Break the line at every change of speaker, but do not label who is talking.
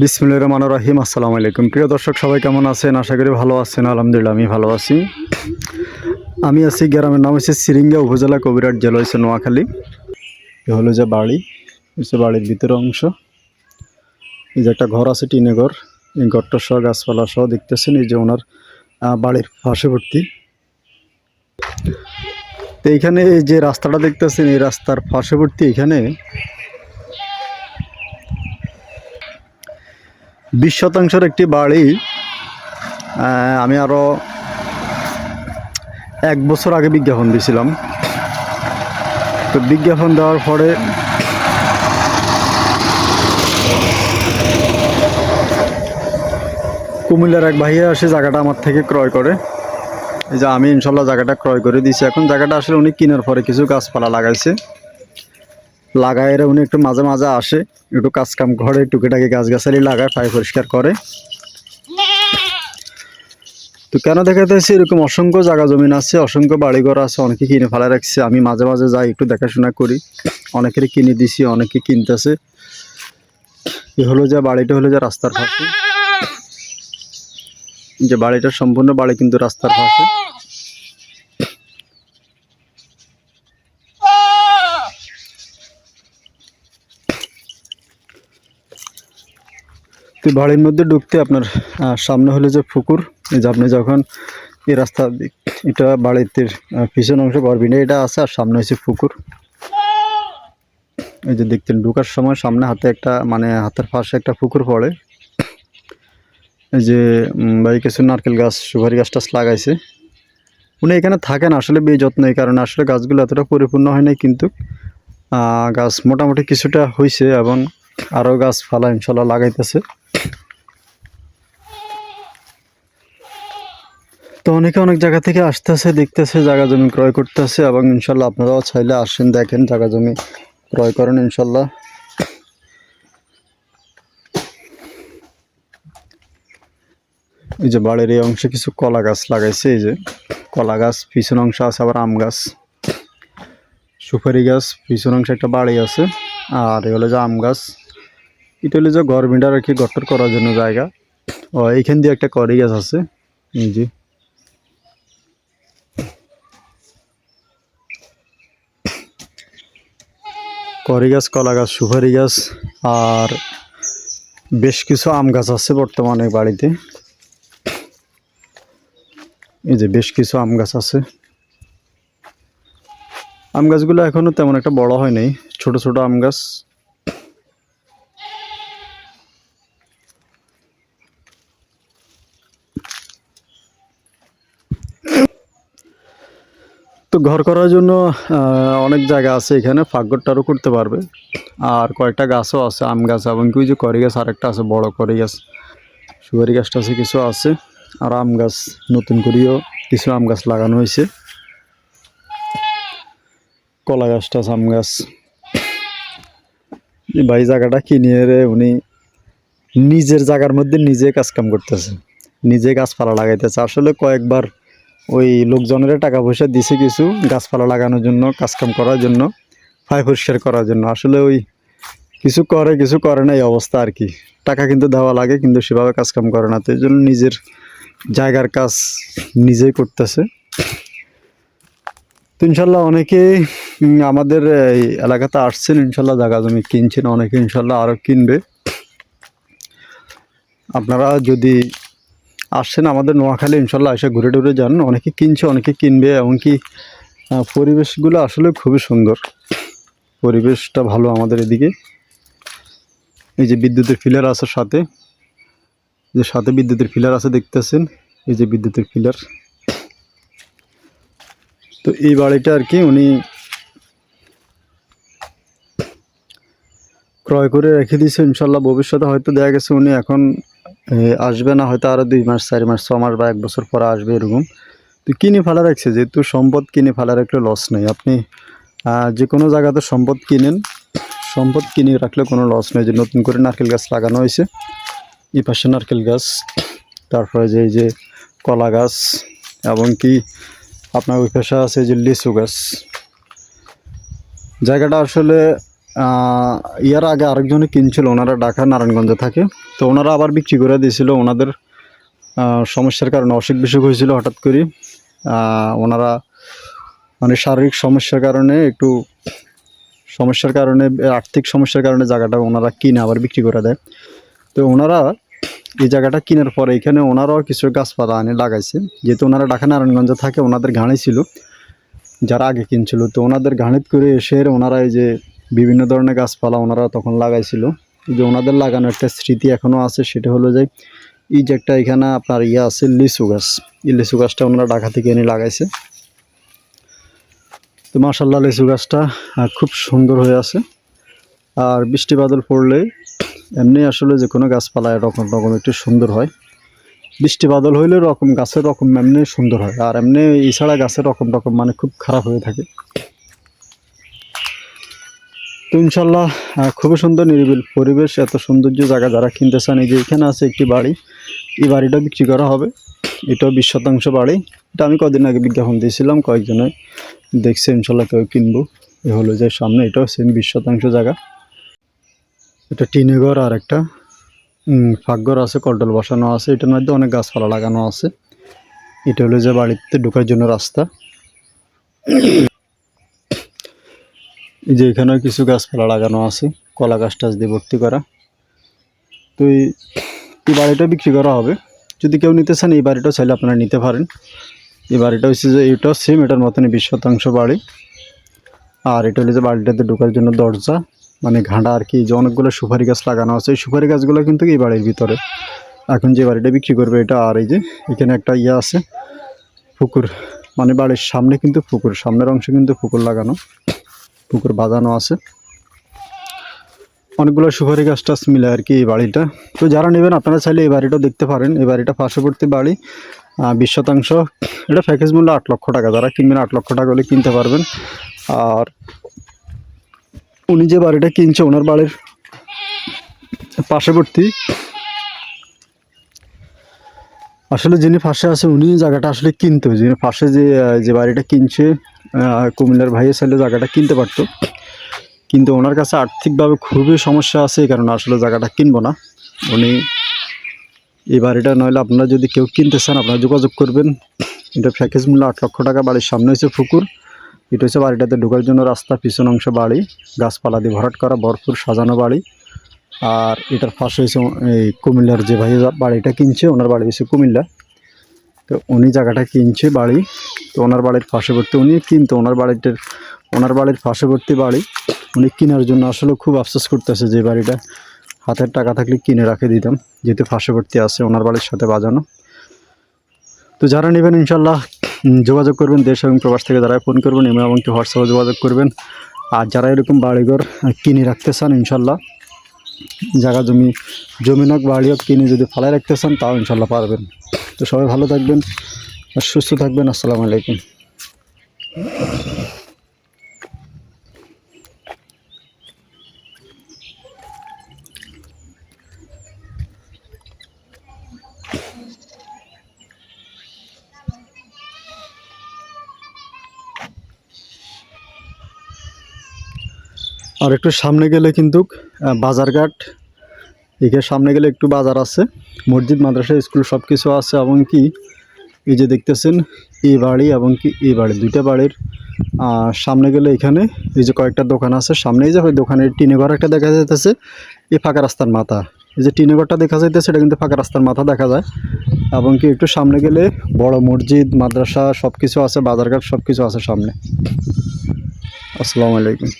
বিসমুল্লাহ রহমান রাহিম, আসসালামু আলাইকুম। প্রিয় দর্শক, সবাই কেমন আছেন? আশা করি ভালো আছেন, আলহামদুলিল্লাহ, আমি ভালো আছি। আমি আছি গ্রামের নাম হচ্ছে সিরিঙ্গা উপজেলা কবিরাট জেলা হয়েছে নোয়াখালী। এ হলো যে বাড়ি হচ্ছে বাড়ির ভিতরের অংশ। এই যে একটা ঘর আছে টিনে ঘর। এই ঘরটা সহ গাছপালা সহ দেখতেছেন, এই যে ওনার বাড়ির পার্শ্ববর্তী। তো এইখানে এই যে রাস্তাটা দেখতেছেন, এই রাস্তার পার্শ্ববর্তী এখানে বিশ শতাংশের একটি বাড়ি আমি আরও এক বছর আগে বিজ্ঞাপন দিয়েছিলাম। তো বিজ্ঞাপন দেওয়ার পরে কুমিল্লার এক ভাইয়া আসে, জায়গাটা আমার থেকে ক্রয় করে। এই যে আমি ইনশাল্লাহ জায়গাটা ক্রয় করে দিয়েছি। এখন জায়গাটা আসলে উনি কেনার পরে কিছু গাছপালা লাগাইছে। লাগাইরে উনি একটু মাঝে মাঝে আসে, একটু কাজ কাম করে, টুকিটাকি গাছ গাছালি লাগায়, পায়ে পরিষ্কার করে। তো কেন দেখাতেছি এরকম অসংখ্য জায়গা জমিন আছে, অসংখ্য বাড়িঘর আছে, অনেকে কিনে ফেলা রাখছে। আমি মাঝে মাঝে যাই, একটু দেখাশোনা করি। অনেকেরই কিনে দিছি, অনেকে কিনতেছে। এ হলো যে বাড়িটা হলো যে রাস্তার পাশে। যে বাড়িটা সম্পূর্ণ বাড়ি কিন্তু রাস্তার পাশে। তো বাড়ির মধ্যে ঢুকতে আপনার সামনে হলো যে পুকুর যে আপনি যখন এই রাস্তা, এটা বাড়িতে পিছন অংশ গড়বিনে এটা আছে আর সামনে হচ্ছে পুকুর। এই যে দেখতেন, ঢুকার সময় সামনে হাতে একটা মানে হাতের পাশে একটা পুকুর পড়ে। এই যে ভাই কিছু নারকেল গাছ, সুপারি গাছ টাছ লাগাইছে। উনি এখানে থাকেন, আসলে বেযত্ন এই কারণে, আসলে গাছগুলো এতটা পরিপূর্ণ হয় নাই কিন্তু গাছ মোটামুটি কিছুটা হয়েছে এবং আরও গাছ ফালা ইনশাল্লাহ লাগাইতেছে। তো অনেকে অনেক জায়গা থেকে আসতেছে, দেখতেছে জায়গা জমি ক্রয় করতেছে এবং ইনশাল্লাহ আপনারাও চাইলে আসেন, দেখেন জায়গা জমি ক্রয় করেন ইনশাল্লাহ। এই যে বাড়ির এই অংশে কিছু কলা গাছ লাগাইছে, এই যে কলা গাছ, পিছন অংশ আছে আবার আম গাছ। সুপারি গাছ, পিছন অংশে একটা বাড়ি আছে, আর এ হলো যে আম গাছ। এটা হলো যে ঘর বিন্ডার আর কি গটর করার জন্য জায়গা। ও, এইখান দিয়ে একটা করি গাছ আছে। এই করি গাছ, কলা গাছ, সুপারি গাছ আর বেশ কিছু আম গাছ আছে বর্তমানে বাড়িতে। এই যে বেশ কিছু আম গাছ আছে। আম গাছগুলো এখনও তেমন একটা বড় হয় নাই। ছোট ছোট আম গাছ। তো ঘর করার জন্য অনেক জায়গা আছে এখানে ফাঁকঘরটারও করতে পারবে। আর কয়েকটা গাছও আছে আম গাছ এবং ওই যে করি গাছ আরেকটা আছে বড় করি গাছ। সুপারি গাছটা আছে কিছু আছে। আর আম গাছ নতুন করেও কিছু আম গাছ লাগানো হয়েছে। কলা গাছটা আছে, আম গাছ। ভাই জায়গাটা কিনে রে উনি নিজের জায়গার মধ্যে নিজে কাজ কাম করতেছে। নিজে গাছপালা লাগাইতেছে। আসলে কয়েকবার ওই লোকজনের টাকা পয়সা দিছে কিছু, গাছপালা লাগানোর জন্য, কাজকাম করার জন্য ফাই পরিষ্কার করার জন্য। আসলে ওই কিছু করে কিছু করে না এই অবস্থা আর কি। টাকা কিন্তু দেওয়া লাগে, কিন্তু সেভাবে কাজকাম করে না। তো এই জন্য নিজের জায়গার কাজ নিজেই করতেছে। তো ইনশাল্লাহ অনেকে আমাদের এই এলাকাতে আসছেন, ইনশাল্লাহ জায়গা জমি কিনছেন, অনেকে ইনশাল্লাহ আরও কিনবে। আপনারা যদি আসছেন আমাদের নোয়াখালী, ইনশাল্লাহ এসে ঘুরে টুরে যান। অনেকে কিনছে, অনেকে কিনবে, এমনকি পরিবেশগুলো আসলে খুবই সুন্দর। পরিবেশটা ভালো আমাদের এদিকে। এই যে বিদ্যুতের ফিলার আছে সাথে। যে সাথে বিদ্যুতের ফিলার আছে, দেখতেছেন? এই যে বিদ্যুতের ফিলার। তো এই বাড়িটা আর কি উনি ক্রয় করে রেখে দিয়েছে, ইনশাল্লাহ ভবিষ্যতে হয়তো দেখা গেছে উনি এখন আসবে না, হয়তো আরও দুই মাস, চার মাস, ছ মাস বা এক বছর পরে আসবে এরকম। তো কিনে ফেলা রাখছে, যেহেতু সম্পদ কিনে ফেলা রাখলে লস নেই। আপনি যে কোনো জায়গাতে সম্পদ কিনেন, সম্পদ কিনে রাখলে কোনো লস নেই। যে নতুন করে নারকেল গাছ লাগানো হয়েছে, এই পাশে নারকেল গাছ, তারপরে যে, এই যে কলা গাছ, এবং কি আপনার ওই পেশা আছে যে লিচু গাছ। জায়গাটা আসলে ইয়ার আগে আরেকজনে কিনছিল, ওনারা ঢাকা, নারায়ণগঞ্জে থাকে। তো ওনারা আবার বিক্রি করে দিয়েছিল, ওনাদের সমস্যার কারণে অসুখ বিসুখ হয়েছিল হঠাৎ করে ওনারা মানে শারীরিক সমস্যার কারণে, একটু সমস্যার কারণে, আর্থিক সমস্যার কারণে জায়গাটা ওনারা কিনে আবার বিক্রি করে দেয়। তো ওনারা এই জায়গাটা কেনার পরে এখানে ওনারাও কিছু গাছপালা আনে লাগাইছে। যেহেতু ওনারা ঢাকা, নারায়ণগঞ্জে থাকে, ওনাদের ঘাড়ে ছিল, যারা আগে কিনছিল। তো ওনাদের ঘাড়িত করে এসে ওনারা এই যে বিভিন্ন ধরনের গাছপালা ওনারা তখন লাগাইছিল। যে ওনাদের লাগানো একটা স্মৃতি এখনও আছে, সেটা হলো যে এই যে একটা এখানে আপনার ইয়ে আছে, লিচু গাছ। এই লিচু গাছটা ওনারা ঢাকা থেকে এনে লাগাইছে। তো মাসাল্লাহ লিচু গাছটা খুব সুন্দর হয়ে আছে। আর বৃষ্টি বাদল পড়লে এমনি আসলে যে কোনো গাছপালা এরকম রকম একটু সুন্দর হয়। বৃষ্টি বাদল হইলে রকম গাছের রকম এমনি সুন্দর হয়। আর এমনি এছাড়া গাছের রকম রকম মানে খুব খারাপ হয়ে থাকে। তো ইনশাল্লাহ খুবই সুন্দর নিরিবিল পরিবেশ, এত সৌন্দর্য জায়গা যারা কিনতে চান এই যে এখানে আছে একটি বাড়ি, এই বাড়িটা বিক্রি করা হবে। এটাও বিশ শতাংশ বাড়ি। এটা আমি কদিন আগে বিজ্ঞাপন দিয়েছিলাম, কয়েকজনে দেখছে, ইনশাল্লাহ কেউ কিনবো। এ হলো যে সামনে, এটাও সেম বিশ শতাংশ জায়গা। এটা টিনে ঘর আর একটা ফাঁকঘর আছে কলটল বসানো আছে। এটার মধ্যে অনেক গাছপালা লাগানো আছে। এটা হলো যে বাড়িতে ঢোকার জন্য রাস্তা। এই যে এখানেও কিছু গাছপালা লাগানো আছে, কলা গাছ টাছ দিয়ে ভর্তি করা। তো এই বাড়িটা বিক্রি করা হবে। যদি কেউ নিতে চান, এই বাড়িটাও চাইলে আপনারা নিতে পারেন। এই বাড়িটা হচ্ছে যে এটাও সেম এটার মতনই বিশ শতাংশ বাড়ি। আর এটা হলো যে বাড়িটাতে ঢোকার জন্য দরজা মানে ঘাঁটা আর কি যে অনেকগুলো সুপারি গাছ লাগানো আছে। এই সুপারি গাছগুলো কিন্তু এই বাড়ির ভিতরে। এখন যে বাড়িটা বিক্রি করবে এটা, আর এই যে এখানে একটা ইয়ে আছে, পুকুর। মানে বাড়ির সামনে কিন্তু পুকুর, সামনের অংশে কিন্তু পুকুর লাগানো। পুকুর বাঁধানো আছে। অনেকগুলো সুপারি গাছ টাছ মিলে আর কি এই বাড়িটা। তো যারা নেবেন আপনারা চাইলে এই বাড়িটাও দেখতে পারেন। এই বাড়িটা পার্শ্ববর্তী বাড়ি বিশ শতাংশ। এটা প্যাকেজ মূল্য আট লক্ষ টাকা। যারা কিনবেন আট লক্ষ টাকা হলে কিনতে পারবেন। আর উনি যে বাড়িটা কিনছে, ওনার বাড়ির পার্শ্ববর্তী। আসলে যিনি পাশে আছে, উনি জায়গাটা আসলে কিনতে যিনি পাশে যে যে বাড়িটা কিনছে কুমিল্লার ভাইয়ের চাইলে জায়গাটা কিনতে পারতো। কিন্তু ওনার কাছে আর্থিকভাবে খুবই সমস্যা আছে, এই কারণে আসলে জায়গাটা কিনবো না। উনি এই বাড়িটা নইলে আপনারা যদি কেউ কিনতে চান, আপনারা যোগাযোগ করবেন। এটা প্যাকেজ মূল্য আট লক্ষ টাকা, বাড়ির সামনে হয়েছে পুকুর। এটা হচ্ছে বাড়িটাতে ঢোকার জন্য রাস্তা, পিছন অংশ বাড়ি। গাছপালা দিয়ে ভরাট করা, ভরপুর সাজানো বাড়ি। আর এটার পাশে হয়েছে এই কুমিল্লার যে ভাই বাড়িটা কিনছে, ওনার বাড়ি হচ্ছে কুমিল্লা। তো উনি জায়গাটা কিনছে বাড়ি, তো ওনার বাড়ির পার্শ্ববর্তী উনি কিন্তু, ওনার বাড়িটার, ওনার বাড়ির পার্শ্ববর্তী বাড়ি। উনি কেনার জন্য আসলে খুব আফসোস করতেছে যে বাড়িটা হাতের টাকা থাকলে কিনে রাখে দিতাম, যেহেতু পার্শ্ববর্তী আছে, ওনার বাড়ির সাথে বাজানো। তো যারা নেবেন ইনশাল্লাহ যোগাযোগ করবেন দেশ এবং প্রবাস থেকে যারা ফোন করবেন এমন এমনকি হোয়াটসঅ্যাপে যোগাযোগ করবেন। আর যারা এরকম বাড়িঘর কিনে রাখতে চান ইনশাল্লাহ জায়গা জমি জমি হোক বাড়ি হোক, কিনে যদি ফালাই রাখতে চান, তাও ইনশাল্লাহ পারবেন। তো সবাই ভালো থাকবেন আর সুস্থ থাকবেন, আসসালামু আলাইকুম। আর একটু সামনে গেলে কিন্তু বাজারঘাট এখানে সামনে গেলে একটু বাজার আছে, মসজিদ, মাদ্রাসা, স্কুল সব কিছু আছে এবং কি, এই যে দেখতেছেন, এই বাড়ি এবং কি এই বাড়ি, দুইটা বাড়ির সামনে গেলে এখানে এই যে কয়েকটা দোকান আছে, সামনেই যে ওই দোকানের টিনে ঘর একটা দেখা যাইতেছে, এই ফাঁকা রাস্তার মাথা। এই যে টিনে ঘরটা দেখা যাইতেছে, এটা কিন্তু ফাঁকা রাস্তার মাথা দেখা যায়। এবং কি একটু সামনে গেলে বড় মসজিদ, মাদ্রাসা সব কিছু আছে, বাজারঘাট সব কিছু আছে সামনে। আসসালামু আলাইকুম।